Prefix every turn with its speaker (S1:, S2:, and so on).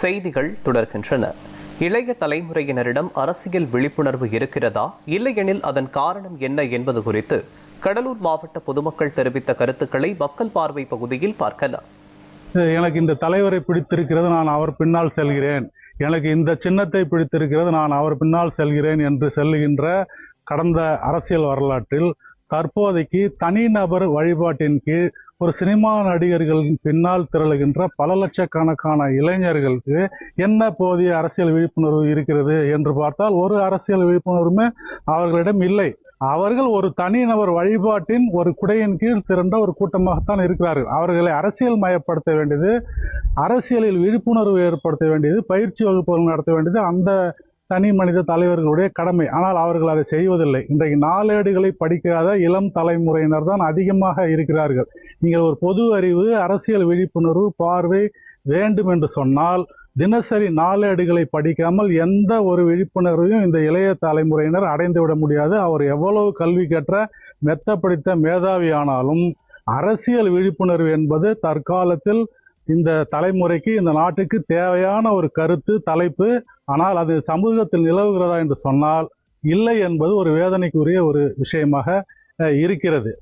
S1: செய்திகள் தொடர்கின்றன. இளைய தலைமுறையினரிடம் அரசியல் விழிப்புணர்வு இருக்கிறதா? இல்லையெனில் அதன் காரணம் என்ன என்பது குறித்து கடலூர் மாவட்ட பொதுமக்கள் தெரிவித்த கருத்துக்களை மக்கள் பார்வை பகுதியில் பார்க்கலாம்.
S2: எனக்கு இந்த தலைவரை பிடித்திருக்கிறது நான் அவர் பின்னால் செல்கிறேன். எனக்கு இந்த சின்னத்தை பிடித்திருக்கிறது நான் அவர் பின்னால் செல்கிறேன் என்று செல்லுகின்ற கடந்த அரசியல் வரலாற்றில் தற்போதைக்கு தனிநபர் வழிபாட்டின் கீழ் ஒரு சினிமா நடிகர்களின் பின்னால் திரளுகின்ற பல லட்சக்கணக்கான இளைஞர்களுக்கு என்ன போதிய அரசியல் விழிப்புணர்வு இருக்கிறது என்று பார்த்தால் ஒரு அரசியல் விழிப்புணர்வுமே அவர்களிடம் இல்லை. அவர்கள் ஒரு தனிநபர் வழிபாட்டின் ஒரு குடையின் கீழ் திரண்ட ஒரு கூட்டமாகத்தான் இருக்கிறார்கள். அவர்களை அரசியல் மயப்படுத்த வேண்டியது அரசியலில் விழிப்புணர்வு ஏற்படுத்த வேண்டியது பயிற்சி வகுப்புகள் நடத்த வேண்டியது அந்த தனி மனித தலைவர்களுடைய கடமை. ஆனால் அவர்கள் அதை செய்வதில்லை. இன்றைக்கு நாளேடுகளை படிக்காத இளம் தலைமுறையினர் தான் அதிகமாக இருக்கிறார்கள். நீங்கள் ஒரு பொது அறிவு அரசியல் விழிப்புணர்வு பார்வை வேண்டும் என்று சொன்னால் தினசரி நாளேடுகளை படிக்காமல் எந்த ஒரு விழிப்புணர்வையும் இந்த இளைய தலைமுறையினர் அடைந்து விட முடியாது. அவர் எவ்வளவு கல்வி கற்ற மெத்த படித்த மேதாவியானாலும் அரசியல் விழிப்புணர்வு என்பது தற்காலத்தில் இந்த தலைமுறைக்கு இந்த நாட்டுக்கு தேவையான ஒரு கருத்து தலைப்பு ஆனால் அது சமூகத்தில் நிலவுகிறதா என்று சொன்னால் இல்லை என்பது ஒரு வேதனைக்குரிய ஒரு விஷயமாக இருக்கிறது.